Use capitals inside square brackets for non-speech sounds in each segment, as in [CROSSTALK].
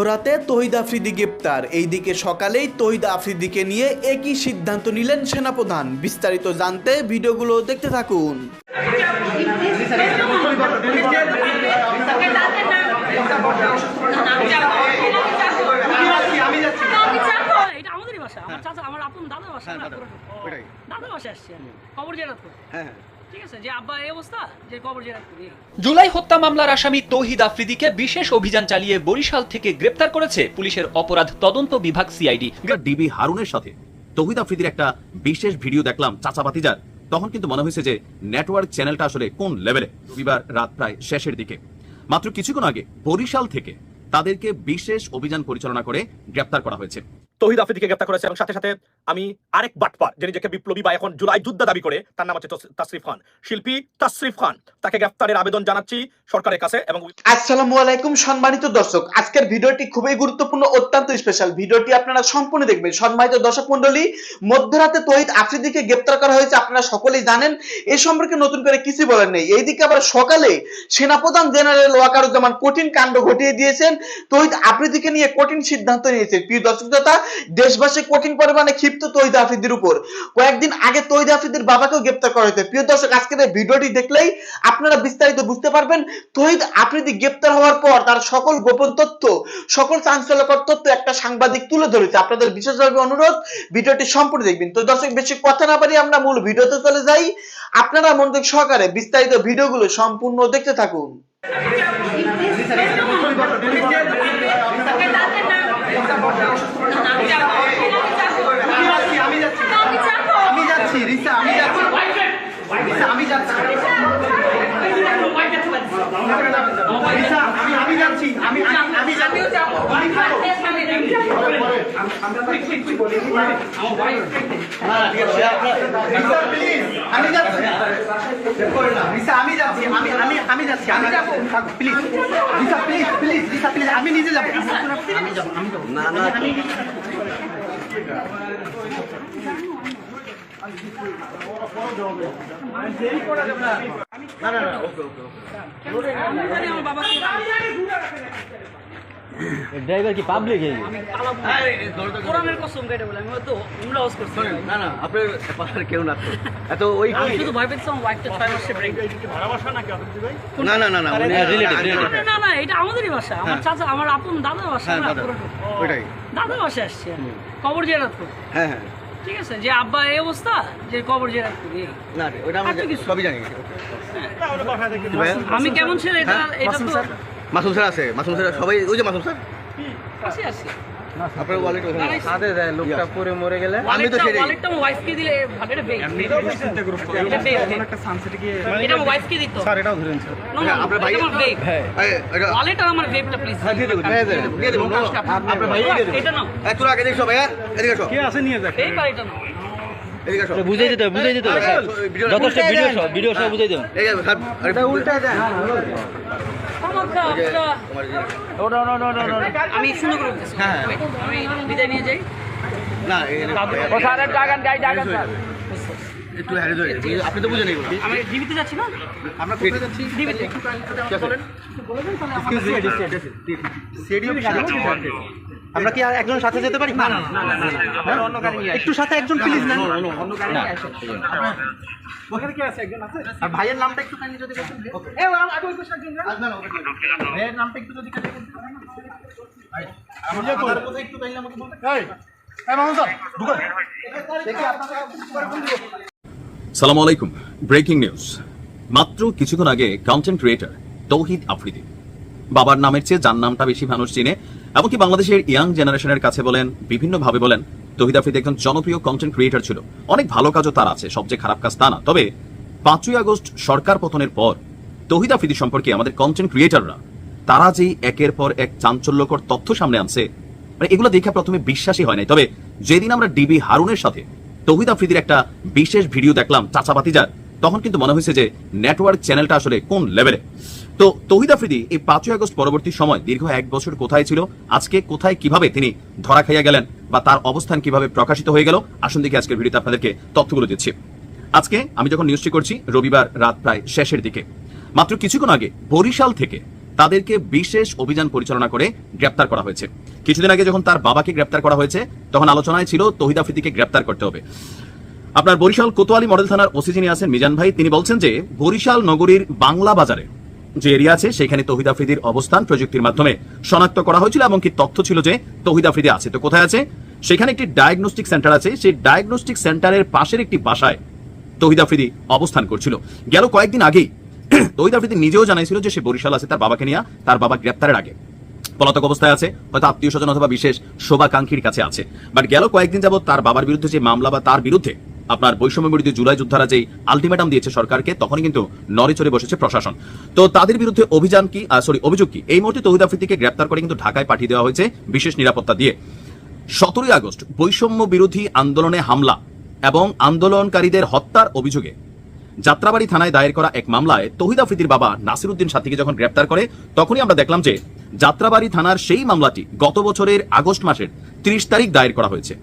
মধ্যরাতে তহিদ আফ্রিদি গ্রেপ্তার। এইদিকে সকালেই তহিদ আফ্রিদিকে নিয়ে একই সিদ্ধান্ত নিলেন সেনাপ্রধান। বিস্তারিত জানতে ভিডিওগুলো দেখতে থাকুন। আমাদেরই বাসা আমার আপন দাদার বাসা। দাদার বাসা আসছে। আমি কবর জেরাত হ্যাঁ। ঠিক আছে যে আব্বা এই অবস্থা যে কবর জেরাত করি। জুলাই হত্যা মামলার আসামি তৌহিদ আফ্রিদিকে বিশেষ অভিযান চালিয়ে বরিশাল থেকে গ্রেপ্তার করেছে পুলিশের অপরাধ তদন্ত বিভাগ সিআইডি। ডিবি হারুনের সাথে তহিদ আফ্রিদির একটা বিশেষ ভিডিও দেখলাম চাচা বাতিজার তখন কিন্তু মনে হয়েছে যে নেটওয়ার্ক চ্যানেলটা আসলে কোন লেভেলে? রবিবার রাত প্রায় শেষের দিকে। মাত্র কিছুক্ষণ আগে বরিশাল থেকে তাদেরকে বিশেষ অভিযান পরিচালনা করে গ্রেপ্তার করা হয়েছে। তহিদ আফ্রিদিকে গ্রেপ্তার করেছে এবং সাথে সাথে আমি আরেক বাটপার যে নিজেকে বিপ্লবী বা এখন জুলাই যুদ্ধ দাবি করে, তার নাম হচ্ছে তাসরিফ খান। শিল্পী তাসরিফ খান, তাকে গ্রেপ্তারের আবেদন জানাচ্ছি সরকারের কাছে এবং আসসালামু আলাইকুম সম্মানিত দর্শক। আজকের ভিডিওটি খুবই গুরুত্বপূর্ণ, অত্যন্ত স্পেশাল ভিডিওটি আপনারা সম্পূর্ণ দেখবেন। সম্মানিত দর্শক মন্ডলী মধ্যরাতে তহিদ আফ্রিদিকে গ্রেপ্তার করা হয়েছে, আপনারা সকলেই জানেন। এ সম্পর্কে নতুন করে কিছু বলার নেই। এইদিকে আবার সকালে সেনাপ্রধান জেনারেল ওয়াকারুজ্জামান কঠিন কাণ্ড ঘটিয়ে দিয়েছেন। তহিদ আফ্রিদিকে নিয়ে কঠিন সিদ্ধান্ত নিয়েছেন। প্রিয় দর্শক শ্রোতা, দেশবাসী কঠিন পরিমাণে ক্ষিপ্ত তহিদ আফ্রিদির উপর কয়েকদিন আগে তহিদ আফ্রিদির বাবাকেও গ্রেপ্তার করা হয়েছে প্রিয় দর্শক আজকের এই ভিডিওটি দেখলেই আপনারা বিস্তারিত বুঝতে পারবেন তহিদ আফ্রিদি গ্রেপ্তার হওয়ার পর তার সকল গোপন তথ্য সকল চাঞ্চল্যকর তথ্য একটা সাংবাদিক তুলে ধরেছে আপনাদের বিশেষভাবে অনুরোধ ভিডিওটি সম্পূর্ণ দেখবেন তো দর্শক বেশি কথা না পারি আমরা মূল ভিডিওতে চলে যাই আপনারা মনোযোগ সহকারে বিস্তারিত ভিডিওগুলো সম্পূর্ণ দেখতে থাকুন আমি যাচ্ছি রিসা আমি যাচ্ছি রিসা আমি যাচ্ছি রিসা আমি আমি যাচ্ছি আমি আমি আমি যাচ্ছি আমি খাব রিসা প্লিজ আমি যাচ্ছি আমি আমি আমি আমি যাচ্ছি আমি যাব please Risa please please Risa please আমি নিজে যাব আমি যাব আমি যাব না না না না না ওকে ওকে ড্রাইভার কি পাবলিক এই কোরআনের কসম কেটে বলে আমি তো উমরা হাউস করছি। না না আপনার পাড়ার কেউ না। এত ওই আমি শুধু ভয় পেয়েছি ওয়াইফটা ছয় মাসে ব্রেক না না না না উনি relative, relative। না না এটা আমাদেরই বাসা আমার চাচা আমার আপন দাদার বাসা হ্যাঁ দাদা। পুরো- ওইটাই। দাদার বাসা আসছে কবর জেরাত হ্যাঁ হ্যাঁ। ঠিক আছে যে আব্বা এই অবস্থা যে কবর জেরাত করি। না রে, ওটা আমরা। সবই জানি। আমি কেমন ছেলে এটা হ্যাঁ, এটা তো মাসুম স্যার আছে মাসুম স্যার সবাই ওই যে মাসুম স্যার। আসি আসি আপনার ওয়ালেট ওখানে আছে। হাতে দেয় লোকটা পরে মরে গেলে। আমি তো সেটাই ওয়ালেটটা ওয়াইফকে দিলে ভালো এটা বেগ। এটা বেগ এটা ওয়াইফকে দিত। স্যার এটাও ধরেন স্যার। হ্যাঁ, আপনার ভাই- আমার বেগ। এই, এটা- ওয়ালেট আর আমার বেগটা প্লিজ হ্যাঁ, দিয়ে দেবো, দিয়ে দেবো, দিয়ে দেবো। আপনার ভাই এটা নাও। এই, তোরা আগে দেখছ ভাইয়া। এদিকে আসো। বেগ আর এটা নাও। এদিকে আসো। বুঝাই দিতে হবে, বুঝাই দিতে হবে। যথেষ্ট ভিডিও সব ভিডিও সব বুঝাই দেবেন এই যে, স্যার, আমি সুন্দর করে হ্যাঁ, হ্যাঁ। আমি বিদায় নিয়ে যাই না, একটু হ্যারে ধরে, বুঝে- আপনি তো বুঝে নেই আমি ডিবিতে যাচ্ছি না আমরা কোথায় যাচ্ছি? ডিবিতে আমরা কি আর একজন সাথে যেতে পারি না একটু সাথে একজন প্লিজ নেন ওখানে কি আছে একজন আছে আর ভাইয়ের নামটা একটু কাইন্ডলি যদি বলতেন এ আগে ওই পাশে একজন না ভাইয়ের নামটা একটু যদি কাইন্ডলি বলতেন ভাই আমার কথা একটু কাইন্ডলি আমাকে বলতেন এই এই মামুন স্যার ঢুকো দেখি আপনারা সালাম আলাইকুম ব্রেকিং নিউজ মাত্র কিছুক্ষণ আগে কন্টেন্ট ক্রিয়েটার তৌহিদ আফ্রিদি বাবার নামের চেয়ে যার নামটা বেশি মানুষ চিনে এমনকি বাংলাদেশের ইয়াং জেনারেশনের কাছে বলেন, বিভিন্নভাবে বলেন, তৌহিদ আফ্রিদি একজন জনপ্রিয় কন্টেন্ট ক্রিয়েটর ছিল। অনেক ভালো কাজও তার আছে, সবচেয়ে খারাপ কাজ তা না। তবে পাঁচই আগস্ট সরকার পতনের পর তৌহিদ আফ্রিদি সম্পর্কে আমাদের কন্টেন্ট ক্রিয়েটররা তারা যেই একের পর এক চাঞ্চল্যকর তথ্য সামনে আনছে মানে এগুলো দেখে প্রথমে বিশ্বাসই হয় নাই। তবে যেদিন আমরা ডিবি হারুনের সাথে তৌহিদ আফ্রিদির একটা বিশেষ ভিডিও দেখলাম চাচা বাতিজার তখন কিন্তু মনে হয়েছে যে নেটওয়ার্ক চ্যানেলটা আসলে কোন লেভেলে তো তৌহিদ আফ্রিদি, এই পাঁচই আগস্ট পরবর্তী সময় দীর্ঘ এক বছর কোথায় ছিল? আজকে কোথায় কীভাবে তিনি ধরা খাইয়া গেলেন বা তার অবস্থান কীভাবে প্রকাশিত হয়ে গেল? আসুন দেখি আজকের ভিডিওতে আপনাদেরকে তথ্যগুলো দিচ্ছি। আজকে আমি যখন নিউজটি করছি, রবিবার রাত প্রায় শেষের দিকে। মাত্র কিছুক্ষণ আগে বরিশাল থেকে তাদেরকে বিশেষ অভিযান পরিচালনা করে গ্রেপ্তার করা হয়েছে। কিছুদিন আগে যখন তার বাবাকে গ্রেপ্তার করা হয়েছে, তখন আলোচনায় ছিল তহিদ আফ্রিদিকে গ্রেপ্তার করতে হবে। আপনার বরিশাল কোতোয়ালি মডেল থানার ওসি যিনি আছেন মিজান ভাই, তিনি বলছেন যে বরিশাল নগরীর বাংলা বাজারে যে এরিয়া আছে, সেখানে তহিদ আফ্রিদির অবস্থান প্রযুক্তির মাধ্যমে শনাক্ত করা হয়েছিল এবং কি তথ্য ছিল যে তহিদ আফ্রিদি আছে। তো কোথায় আছে? সেখানে একটি ডায়াগনস্টিক সেন্টার আছে। সেই ডায়াগনস্টিক সেন্টারের পাশের একটি বাসায় তহিদ আফ্রিদি অবস্থান করছিল। গেল কয়েকদিন আগেই [CLEARS THROAT] তহিদ আফ্রিদি নিজেও জানাইছিল যে সে বরিশাল আছে, তার বাবাকে নিয়ে, তার বাবা গ্রেপ্তারের আগে। পলাতক অবস্থায় আছে, হয়তো আত্মীয় স্বজন অথবা বিশেষ শোভাকাঙ্ক্ষীর কাছে আছে। বাট গেল কয়েকদিন যাবত তার বাবার বিরুদ্ধে যে মামলা বা তার বিরুদ্ধে আপনার বৈষম্য বিরোধী জুলাই যোদ্ধারা যেই আলটিমেটাম দিয়েছে সরকারকে, তখনই কিন্তু নড়ে চড়ে বসেছে প্রশাসন। তো তাদের বিরুদ্ধে অভিযান কি সরি অভিযোগ কি? এই মুহূর্তে তহিদ আফ্রিদিকে গ্রেপ্তার করে কিন্তু ঢাকায় পাঠিয়ে দেওয়া হয়েছে বিশেষ নিরাপত্তা দিয়ে। সতেরোই আগস্ট, বৈষম্য বিরোধী আন্দোলনে হামলা এবং আন্দোলনকারীদের হত্যার অভিযোগে যাত্রাবাড়ি থানায় দায়ের করা এক মামলায় তহিদ আফ্রিদির বাবা নাসিরুদ্দিন সাথীকে যখন গ্রেপ্তার করে, তখনই আমরা দেখলাম যে যাত্রাবাড়ি থানার সেই মামলাটি গত বছরের আগস্ট মাসের ত্রিশ তারিখ দায়ের করা হয়েছে।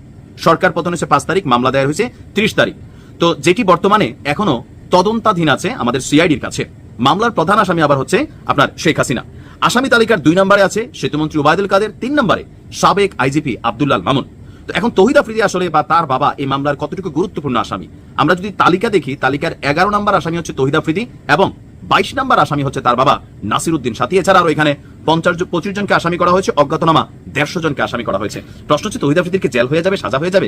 সরকার পতন হয়েছে পাঁচ তারিখ, মামলা দায়ের হয়েছে ত্রিশ তারিখ। তো যেটি বর্তমানে এখনও তদন্তাধীন আছে আমাদের সিআইডির কাছে। মামলার প্রধান আসামি আবার হচ্ছে আপনার শেখ হাসিনা। আসামি তালিকার দুই নম্বরে আছে সেতুমন্ত্রী ওবায়দুল কাদের, তিন নম্বরে সাবেক আইজিপি আব্দুল্লাল মামুন। তো এখন তহিদ আফ্রিদি আসলে বা তার বাবা এই মামলার কতটুকু গুরুত্বপূর্ণ আসামি? আমরা যদি তালিকা দেখি, তালিকার এগারো নম্বর আসামি হচ্ছে তহিদ আফ্রিদি এবং বাইশ নম্বর আসামি হচ্ছে তার বাবা নাসিরুদ্দিন সাথী। এছাড়া আরও এখানে পঞ্চাশ পঁচিশ জনকে আসামি করা হয়েছে, অজ্ঞাতনামা দেড়শো জনকে আসামি করা হয়েছে। প্রশ্ন হচ্ছে, তহিদ আফ্রিদির জেল হয়ে যাবে, সাজা হয়ে যাবে?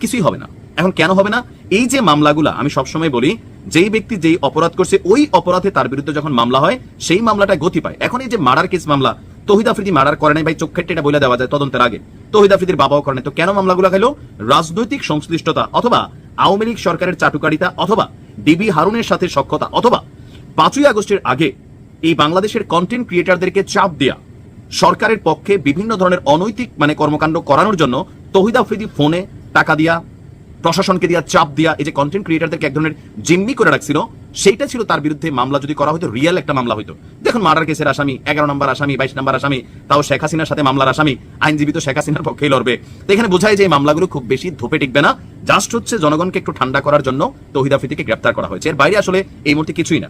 কিছুই হবে না। এখন কেন হবে না? এই যে মামলাগুলা, আমি সবসময় বলি, যেই ব্যক্তি যেই অপরাধ করছে, ওই অপরাধে তার বিরুদ্ধে যখন মামলা হয়, সেই মামলাটা গতি পায়। এখন এই যে মার্ডার কেস মামলা, তহিদ আফ্রিদি মার্ডার করে নাই ভাই, চোখ খেটে এটা বলে দেওয়া যায় তদন্তের আগে। তহিদ আফ্রিদির বাবাও করে নাই। তো কেন মামলাগুলো খাইলো রাজনৈতিক সংশ্লিষ্টতা অথবা আওয়ামী লীগ সরকারের চাটুকারিতা অথবা ডিবি হারুনের সাথে সক্ষতা অথবা পাঁচই আগস্টের আগে এই বাংলাদেশের কন্টেন্ট ক্রিয়েটারদেরকে চাপ দেয়া। সরকারের পক্ষে বিভিন্ন ধরনের অনৈতিক মানে কর্মকাণ্ড করানোর জন্য তহিদ আফ্রিদি ফোনে টাকা দিয়া, প্রশাসনকে দিয়া চাপ দিয়া এই যে কন্টেন্ট ক্রিয়েটারদেরকে এক ধরনের জিম্মি করে রাখছিল, সেইটা ছিল তার বিরুদ্ধে মামলা যদি করা হতো রিয়েল একটা মামলা হতো দেখুন মার্ডার কেসের আসামি, এগারো নম্বর আসামি, বাইশ নম্বর আসামি, তাও শেখ হাসিনার সাথে মামলার আসামি, আইনজীবী তো শেখ হাসিনার পক্ষেই লড়বে। তো এখানে বোঝায় যে এই মামলাগুলো খুব বেশি ধোপে টিকবে না জাস্ট হচ্ছে জনগণকে একটু ঠান্ডা করার জন্য তহিদ আফ্রিদিকে গ্রেপ্তার করা হয়েছে। এর বাইরে আসলে এই মুহূর্তে কিছুই না।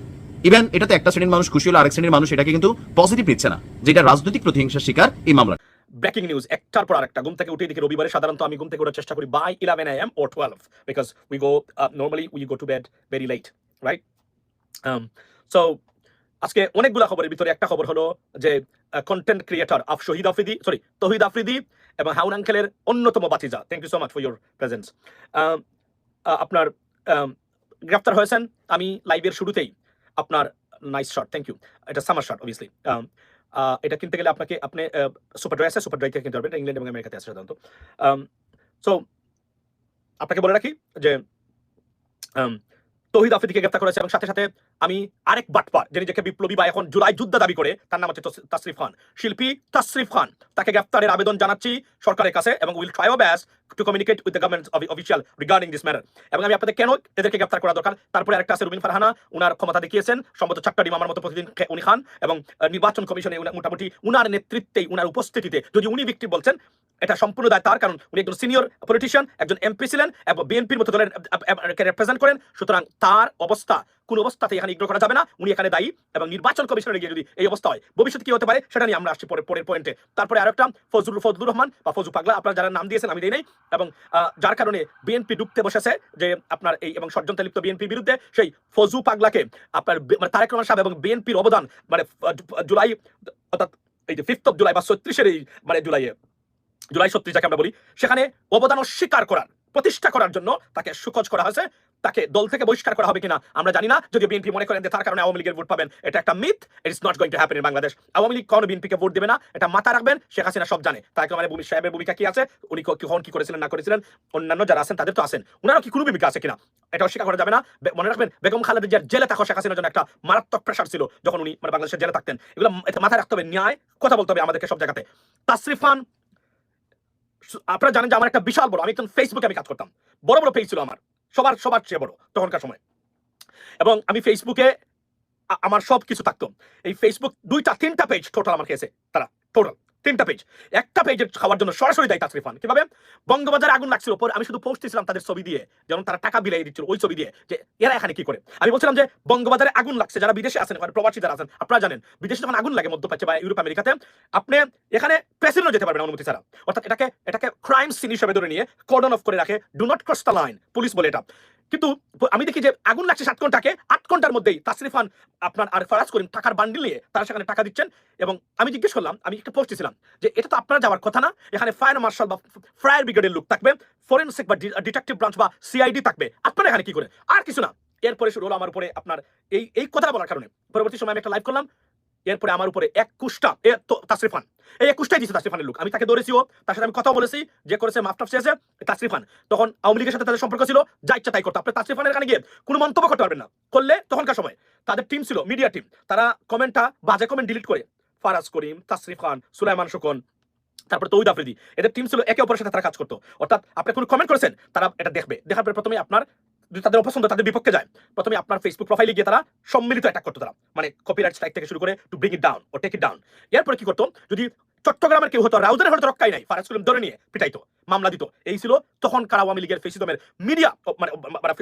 ইভেন এটাতে একটা শ্রেণির মানুষ খুশি হলো আরেক শ্রেণির মানুষ এটাকে কিন্তু পজিটিভ নিচ্ছে না যেটা রাজনৈতিক প্রতিহিংসার শিকার এই মামলা ব্রেকিং নিউজ একটার পর আরেকটা ঘুম থেকে উঠে দেখি রবিবারে সাধারণত আমি ঘুম থেকে ওঠার চেষ্টা করি by eleven I M or twelve because we go normally we go to bed very late right so আজকে অনেকগুলো খবরের ভিতরে একটা খবর হলো যে content creator of Shahid Afridi sorry Tohid Afridi এবং হাউন আঙ্কেলের অন্যতম বাতিজা। Thank you so much for your presence আপনার um, গ্রেপ্তার হয়েছেন। আমি লাইভের শুরুতেই আপনার নাইস শট থ্যাংক ইউ এটা সামার শট অবভিয়াসলি এটা কিনতে গেলে আপনাকে আপনি সুপার ড্রাই আছে সুপার ড্রাই কিনতে পারবেন। ইংল্যান্ড এবং আমেরিকাতে আছে সাধারণত। সো আপনাকে বলে রাখি যে um, তহিদ আফ্রিদিকে গ্রেপ্তার করেছে এবং সাথে সাথে আমি আরেক বাটপার যে নিজেকে বিপ্লবী বা এখন জুলাই যুদ্ধ দাবি করে, তার নাম হচ্ছে তাসরিফ খান। শিল্পী তাসরিফ খান, তাকে গ্রেপ্তারের আবেদন জানাচ্ছি সরকারের কাছে এবং will try best to communicate with the government official regarding this matter এবং আমি আপনাদের কেন এদেরকে গ্রেপ্তার করা দরকার? তারপরে আরেকটা আছে রুবিন ফারহানা, উনার ক্ষমতা দেখিয়েছেন, সম্ভবত চারটা ডিম আমার মতো প্রতিদিন উনি খান এবং নির্বাচন কমিশনে মোটামুটি উনার নেতৃত্বেই, উনার উপস্থিতিতে যদি উনি ব্যক্তি বলছেন, এটা সম্পূর্ণ দায় তার, কারণ উনি একজন সিনিয়র পলিটিশিয়ান একজন এমপি ছিলেন, এবং বিএনপির মতো দলের রিপ্রেজেন্ট করেন। সুতরাং তার অবস্থা, কোন অবস্থাতে এখানে ইগনোর করা যাবে না। উনি এখানে দায়ী এবং নির্বাচন কমিশনে গিয়ে যদি এই অবস্থা হয় ভবিষ্যতে কি হতে পারে, সেটা নিয়ে আমরা আসছি পরে পরের পয়েন্টে তারপরে আরেকটা ফজলুল ফজলুর রহমান বা ফজু পাগলা, আপনারা যারা নাম দিয়েছেন, আমি দিই নাই। এবং যার কারণে বিএনপি ডুবতে বসেছে যে আপনার এই এবং ষড়যন্ত্রে লিপ্ত বিএনপির বিরুদ্ধে, সেই ফজু পাগলাকে আপনার মানে তারেক রহমান সাহেব এবং বিএনপির অবদান মানে জুলাই, অর্থাৎ এই যে ফিফথ অফ জুলাই বা ছত্রিশের এই মানে জুলাইয়ে, জুলাই ছত্রিশ যাকে আমরা বলি, সেখানে অবদান অস্বীকার করার প্রতিষ্ঠা করার জন্য তাকে সুকজ করা হয়েছে। তাকে দল থেকে বহিষ্কার করা হবে কিনা আমরা জানি না। যদি বিএনপি মনে করেন যে তার কারণে আওয়ামী লীগের ভোট পাবেন, এটা একটা myth it is not going to happen in Bangladesh Awami League কখনো বিএনপিকে ভোট দেবে না, এটা মাথা রাখবেন, শেখ হাসিনা সব জানে। তাকে মানে ভূমি সাহেবের ভূমিকা কি আছে, উনি কখন কি করেছিলেন, না করেছিলেন, অন্যান্য যারা আছেন তাদের তো আছেন। ওনারও কি কোনো ভূমিকা আছে কিনা, এটা অস্বীকার করা যাবে না। মনে রাখবেন, বেগম খালেদা জিয়ার জেলে থাকা শেখ হাসিনার জন্য একটা মারাত্মক প্রেশার ছিল, যখন উনি মানে বাংলাদেশের জেলে থাকতেন। এগুলো মাথায় রাখতে হবে, ন্যায় কথা বলতে হবে আমাদেরকে সব জায়গাতে। তাসরিফ খান সু- আপনারা জানেন যে আমার একটা বিশাল বড়, আমি একজন ফেসবুকে আমি কাজ করতাম। বড় বড় পেজ ছিল আমার। সবার সবার চেয়ে বড় তখনকার সময়। এবং আমি ফেসবুকে আমার সব কিছু থাকতো। এই ফেসবুক দুইটা, তিনটা পেজ টোটাল আমার খেয়েছে তারা টোটাল তিনটা পেজ একটা পেজের খাওয়ার জন্য সরাসরি দেয় তাসরিফ খান। কীভাবে? বঙ্গবাজারে আগুন লাগছিল পর আমি শুধু পোস্ট দিয়েছিলাম তাদের ছবি দিয়ে, যেমন তারা টাকা বিলাই দিচ্ছিল ওই ছবি দিয়ে, যে এরা এখানে কি করে? আমি বলছিলাম যে বঙ্গবাজারে আগুন লাগছে। যারা বিদেশে আছেন, ওখানে প্রবাসী যারা আছেন, আপনারা জানেন, বিদেশে যখন আগুন লাগে মধ্যপ্রাচ্যে বা ইউরোপ, আমেরিকাতে, আপনি এখানে প্রেসিডেন্টও যেতে পারবেন অনুমতি ছাড়া। অর্থাৎ এটাকে এটাকে ক্রাইম সিন হিসেবে ধরে নিয়ে কর্ডন অফ করে রাখে। Do not cross the line police বলে এটা। কিন্তু আমি দেখি যে আগুন লাগছে সাত ঘন্টাকে, আট ঘণ্টার মধ্যেই তাসরিফ খান আপনার আর ফারাজ করিম টাকার বান্ডিল নিয়ে তারা সেখানে টাকা দিচ্ছেন। এবং আমি জিজ্ঞেস করলাম, আমি একটা পোস্ট দিয়েছিলাম যে এটা তো আপনারা যাওয়ার কথা না, এখানে ফায়ার মার্শাল বা ফায়ার ব্রিগেডের লোক থাকবে ফরেন্সিক বা ডিটেকটিভ ব্রাঞ্চ বা সিআইডি থাকবে। আপনারা এখানে কি করে? আর কিছু না। এরপরে শুরু হলো আমার উপরে আপনার এই এই কথা বলার কারণে। পরবর্তী সময় আমি একটা লাইভ করলাম। এরপরে আমার উপরে এক কুষ্টা, এ তো তাসরিফ এই এক কুষ্টাই দিচ্ছে তাসরিফ খানের লোক আমি তাকে ধরেছিও তার সাথে আমি কথা বলেছি, যে করেছে মাফটাফ চেয়েছে তাসরিফ খান তখন আওয়ামী লীগের সাথে তাদের সম্পর্ক ছিল, যা ইচ্ছা তাই করতো। আপনি তাসরিফ খানের এখানে গিয়ে কোনো মন্তব্য করতে পারবেন না। করলে তখনকার সময় তাদের টিম ছিল মিডিয়া টিম তারা কমেন্টটা বাজে কমেন্ট ডিলিট করে, ফারাজ করিম তাসরিফ খান সুলাইমান শুকন তারপরে তৌহিদ আফ্রিদি, এদের টিম ছিল একে অপরের সাথে তারা কাজ করতো। অর্থাৎ আপনি কোনো কমেন্ট করেছেন, তারা এটা দেখবে। দেখার পরে প্রথমে আপনার যদি তাদের অপছন্দ তাদের বিপক্ষে যায়। প্রথমে আপনার ফেসবুক প্রোফাইলে গিয়ে তারা সম্মিলিত অ্যাটাক করতো তারা। মানে কপিরাইট স্ট্রাইক থেকে শুরু করে to bring it down or take it down এরপরে কি করতো? যদি চট্টগ্রামের কেউ হতো রাউজারে হয়তো রক্ষাই নাই, ফারাজ করিম ধরে নিয়ে পিটাইতো, মামলা দিত। এই ছিল তখন আওয়ামী লীগের ফেসিদমের মিডিয়া মানে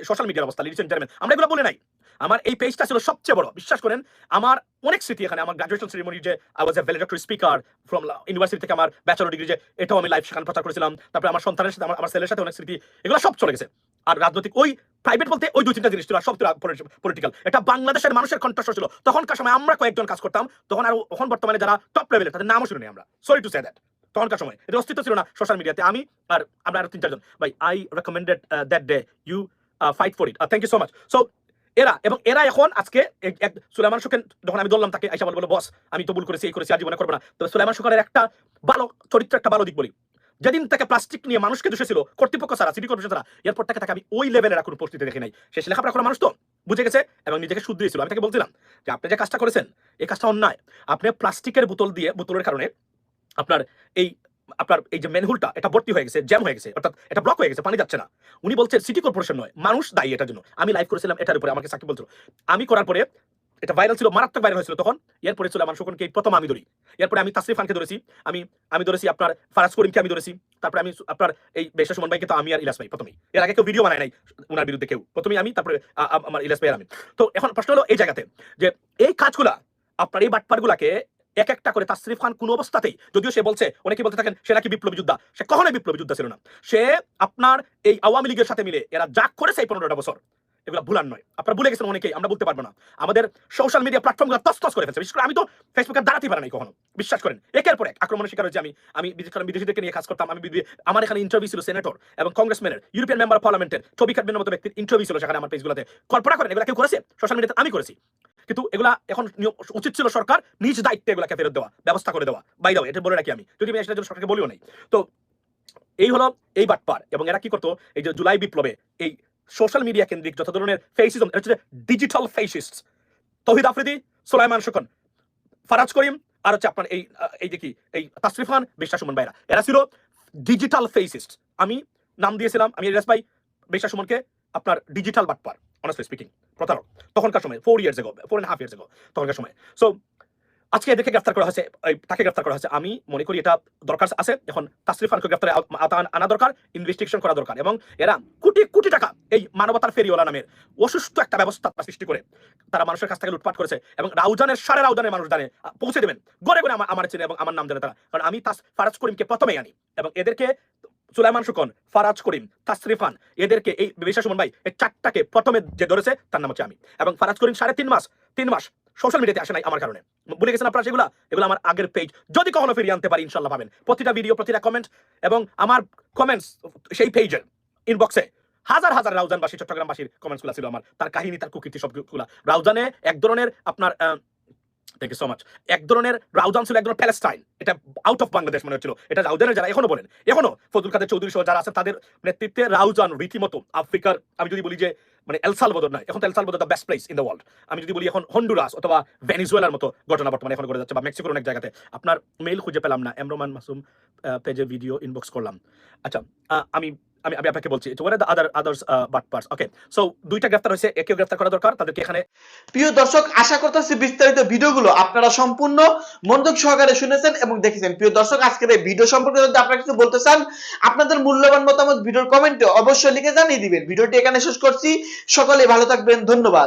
সোশ্যাল মিডিয়ার অবস্থা লিডিস চেয়ারম্যান আমরা এগুলো বলে নাই। আমার এই পেজটা ছিল সবচেয়ে বড়। বিশ্বাস করেন, আমার অনেক স্মৃতি এখানে, আমার গ্রাজুয়েশন সেরিমনি যে I was a valedictory speaker from university থেকে আমার ব্যাচেলর ডিগ্রি যে, এটাও আমি লাইভ সেখানে প্রচার করেছিলাম। তারপরে আমার সন্তানের সাথে, আমার ছেলের সাথে অনেক স্মৃতি, এগুলো সব চলে গেছে। আর রাজনৈতিক ওই প্রাইভেট বলতে ওই দুই তিনটা জিনিস ছিল সব পলিটিক্যাল এটা বাংলাদেশের মানুষের কণ্ঠস্বর ছিল। তখনকার সময় আমরা কয়েকজন কাজ করতাম, তখন আর এখন বর্তমানে যারা টপ লেভেলে তাদের নামও শুনি আমরা। সরি টু সে দ্যাট তখনকার সময়। এটা অস্তিত্ব ছিল না সোশ্যাল মিডিয়াতে আমি আর আমরা আরও তিন চারজন ভাই I recommended that day you fight for it thank you so much so এরা, এবং এরা এখন আজকে এক- সুলাইমান সুখেন যখন আমি ধরলাম তাকে, আইসা বলে বস, আমি তো ভুল করেছি, এই করেছি, আর জীবনে করব না। তবে সুলাইমান সুখানের একটা ভালো চরিত্র, একটা ভালো দিক বলি। যেদিন তাকে প্লাস্টিক নিয়ে মানুষকে দোষে ছিল কর্তৃপক্ষ ছাড়া, সিটি কর্পোরেশন ছাড়া, এরপর থেকে তাকে আমি ওই লেভেলের কোনো পরিস্থিতি দেখি নাই। সে লেখাপড়া করা মানুষ তো, বুঝে গেছে, এবং নিজেকে শুদ্ধ দিয়েছিল আমি তাকে বলছিলাম যে, আপনি যে কাজটা করেছেন, এই কাজটা অন্যায়। আপনি প্লাস্টিকের বোতল দিয়ে, বোতলের কারণে আপনার এই আপনার এই যে ম্যানহুলটা এটা ভর্তি হয়ে গেছে জ্যাম হয়ে গেছে, অর্থাৎ এটা ব্লক হয়ে গেছে, পানি যাচ্ছে না। উনি বলছেন সিটি কর্পোরেশন নয়, মানুষ দায়ী এটার জন্য। আমি লাইভ করেছিলাম এটার উপরে, আমাকে সাকিব বলছিল। আমি করার পরে, এটা ভাইরাল ছিল, মারাত্মক ভাইরাল হয়েছিল তখন। এরপরে ছিল আমার শোকনকে প্রথম আমি ধরি। এরপরে আমি তাসরিফ খানকে ধরেছি, আমি আমি ধরেছি আপনার ফারাজ করিমকে আমি ধরেছি। তারপরে আমি আপনার এই বেশা সুমন ভাইকে তো আমি আর ইলাস ভাই, প্রথমেই। এর আগে কেউ ভিডিও বানায় নাই ওনার বিরুদ্ধে কেউ। প্রথমেই আমি, তারপরে আমার ইলাস ভাই আর আমি। তো এখন প্রশ্ন হলো এই জায়গাতে, যে এই কাজগুলা, আপনার এই বাটপারগুলাকে এক একটা করে তাসরিফ খান কোন অবস্থাতেই, যদিও সে বলছে অনেকে বলতে থাকেন, সে নাকি বিপ্লবী যোদ্ধা। সে কখনোই বিপ্লবী যোদ্ধা ছিল না। সে আপনার এই আওয়ামী লীগের সাথে মিলে, এরা যা করেছে এই পনেরোটা বছর, এগুলো ভুলার নয়। আপনারা ভুলে গেছেন অনেকেই, আমরা বলতে পারব না। আমাদের সোশ্যাল মিডিয়া প্ল্যাটফর্মগুলো তস করে ফেলছে। বিশেষ করে আমি তো ফেসবুকে দাঁড়াতে পারি নাই কখনো। বিশ্বাস করেন, একের পর এক আক্রমণের শিকার হয়েছে আমি। আমি বিশেষ করে বিদেশিদেরকে নিয়ে কাজ করতাম। আমি আমার এখানে ইন্টারভিউ ছিল সেনেটর এবং কংগ্রেসম্যানের ইউরোপিয়ান মেম্বার অফ পার্লামেন্টের ছবি কাটবেন মতো ব্যক্তির ইন্টারভিউ ছিল সেখানে আমার পেজগুলোতে কল্পনা করেন, এগুলো কেউ করেছে? সোশ্যাল মিডিয়াতে আমি করেছি। কিন্তু এগুলা এখন উচিত ছিল সরকার নিজ দায়িত্বে এগুলাকে ফেরত দেওয়া, ব্যবস্থা করে দেওয়া। বাই দেওয়া এটা বলে রাখি আমি। যদি আমি জন্য সরকারকে বলিও নাই। তো এই হলো এই বাটপার। এবং এরা কি করতো, এই যে জুলাই বিপ্লবে এই সোশ্যাল মিডিয়া কেন্দ্রিক যত ধরনের ফেসিজম এটা হচ্ছে ডিজিটাল ফেসিস্ট তহিদ আফ্রিদি, সোলাইমান শুকন ফারাজ করিম, আর হচ্ছে আপনার এই এই যে কি, এই তাসরিফান বিশ্বাস সুমন ভাইরা। এরা ছিল ডিজিটাল ফেসিস্ট আমি নাম দিয়েছিলাম, আমি রেস ভাই বিশ্বাস সুমনকে আপনার ডিজিটাল বাটপার। অনেস্টলি স্পিকিং প্রতারক তখনকার সময় four years ago four and half years ago তখনকার সময়। সো আজকে এদেরকে গ্রেফতার করা হয়েছে তাকে গ্রেফতার করা হয়েছে। আমি মনে করি এটা দরকার আছে। এখন তাসরিফ খানকে গ্রেফতারে আনা দরকার ইনভেস্টিগেশন করা দরকার। এবং এরা কোটি কোটি টাকা এই মানবতার ফেরিওয়ালা নামের অসুস্থ একটা ব্যবস্থা সৃষ্টি করে। তারা মানুষের কাছ থেকে লুটপাট করেছে এবং রাউজানের সারা রাউজানের মানুষ জানে পৌঁছে দেবেন। গড়ে গড়ে আমার চেনে এবং আমার নাম জানে তারা। কারণ আমি তাস, ফারাজ করিমকে প্রথমেই আনি এবং এদেরকে সুলাইমান শুকন, ফারাজ করিম তাসরিফান এদেরকে এই বিশ্বাস সুমন ভাই, এই চারটাকে প্রথমে যে ধরেছে, তার নাম হচ্ছে আমি। এবং ফারাজ করিম সাড়ে তিন মাস তিন মাস সোশ্যাল মিডিয়াতে আসে নাই আমার কারণে। বলে গেছেন আপনারা সেগুলো? এগুলো আমার আগের পেজ যদি কখনো ফিরিয়ে আনতে পারি, ইনশাল্লাহ পাবেন। প্রতিটা ভিডিও প্রতিটা কমেন্ট এবং আমার কমেন্টস সেই পেজের ইনবক্সে হাজার হাজার রাউজানবাসী, চট্টগ্রামবাসীর কমেন্টসগুলো ছিল আমার। তার কাহিনী, তার কুকীর্তি সবগুলো। রাউজানে এক ধরনের আপনার থ্যাংক ইউ সো মাচ এক ধরনের রাউজান ছিল, এক ধরনের প্যালেস্টাইন। এটা আউট অফ বাংলাদেশ মনে হচ্ছিল। এটা রাউজানের যারা, এখনও বলেন, এখনও ফজলুল কাদের চৌধুরী সহ যারা আছে তাদের নেতৃত্বে রাউজান রীতিমতো আফ্রিকার, আমি যদি বলি যে মানে এলসাল এলসালবদর নয়, এখন তো El Salvador the best place in the world আমি যদি বলি এখন হন্ডুরাস অথবা ভেনিজুয়েলার মতো ঘটনা বর্তমানে এখন করে যাচ্ছে, বা মেক্সিকোর অনেক জায়গাতে। আপনার মেইল খুঁজে পেলাম না। এমরোমান মাসুম পেজে ভিডিও ইনবক্স করলাম। আচ্ছা আমি আমি আমি আপনাকে বলছি war the other others but parts okay so দুইটা গ্রেফতার হয়েছে একে গ্রেফতার করা দরকার, তাদেরকে এখানে প্রিয় দর্শক, আশা করতেছি বিস্তারিত ভিডিওগুলো আপনারা সম্পূর্ণ মনোযোগ সহকারে শুনেছেন এবং দেখেছেন। প্রিয় দর্শক, আজকের এই ভিডিও সম্পর্কে যদি আপনারা কিছু বলতে চান, আপনাদের মূল্যবান মতামত ভিডিওর কমেন্টে অবশ্যই লিখে জানিয়ে দিবেন। ভিডিওটি এখানে শেষ করছি। সকলে ভালো থাকবেন, ধন্যবাদ।